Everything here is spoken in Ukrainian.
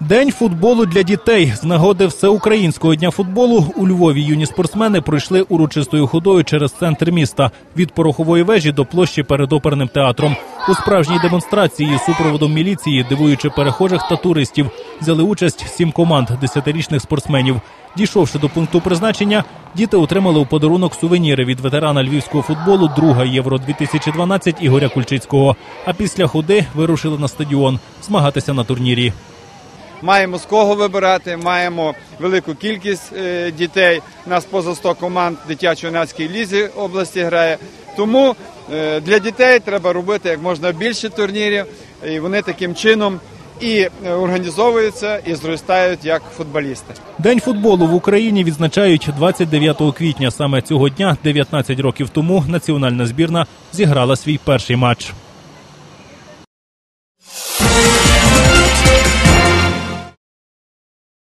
День футболу для дітей з нагоди всеукраїнського дня футболу у Львові юні спортсмени пройшли урочистою ходою через центр міста від порохової вежі до площі перед оперним театром. У справжній демонстрації супроводом міліції, дивуючи перехожих та туристів, взяли участь сім команд десятирічних спортсменів. Дійшовши до пункту призначення, діти отримали у подарунок сувеніри від ветерана львівського футболу друга євро 2012 Ігоря Кульчицького. А після ходи вирушили на стадіон змагатися на турнірі. Маємо з кого вибирати, маємо велику кількість е, дітей. Нас поза 100 команд дитячо-юнацькій лізі області грає. Тому е, для дітей треба робити як можна більше турнірів, і вони таким чином і е, організовуються, і зростають як футболісти. День футболу в Україні відзначають 29 квітня. Саме цього дня, 19 років тому, національна збірна зіграла свій перший матч.